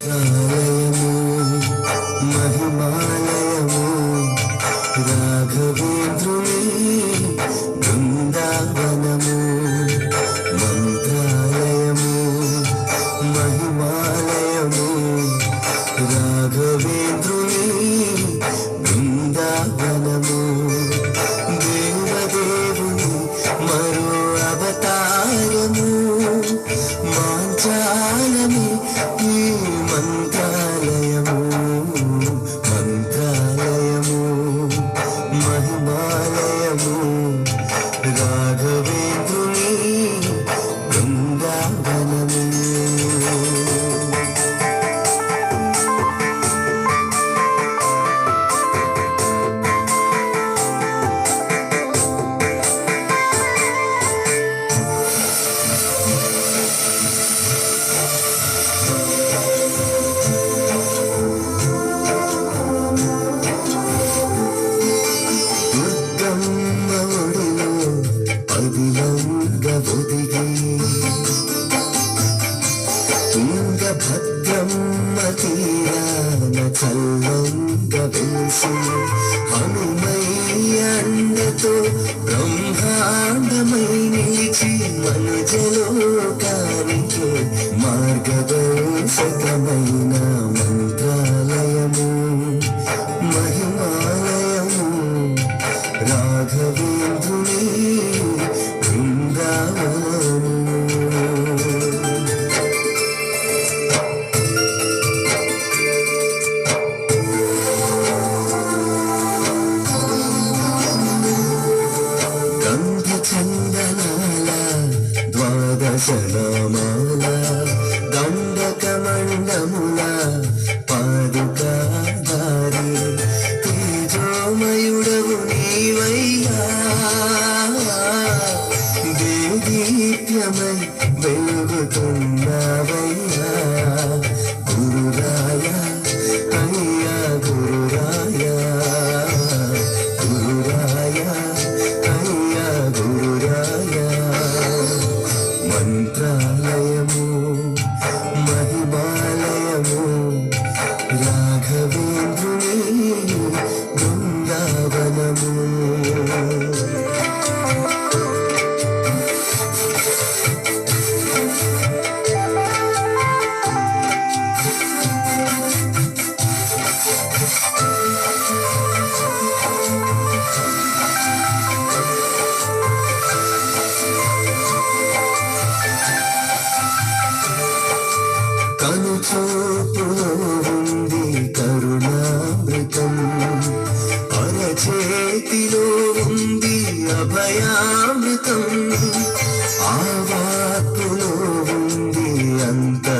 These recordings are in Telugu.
ఆలయము మహిమాలయము పదిలంగ ఒదిగి తుంగభద్రమ్మ తీరాన చల్లంగ వెలిసి హనుమయ్య అండతో బ్రహ్మాండమై నిలిచి మనుజలోకానికి మార్గదర్శకమైన మంత్రాలయము మహిమాలయము రాఘవేంద్రు sanamala కనుచూపులో ఉంది కరుణామృతం. అరచేతిలో ఉంది అభయామృతం. ఆ వాక్కులో ఉంది అంతా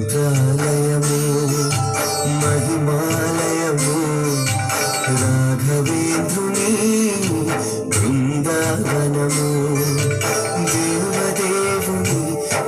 మంత్రాలయము మహిమాలయము రాఘవేంద్రుని బృందావనము. దేవదేవుని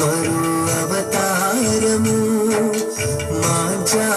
మరో అవతారము మాచా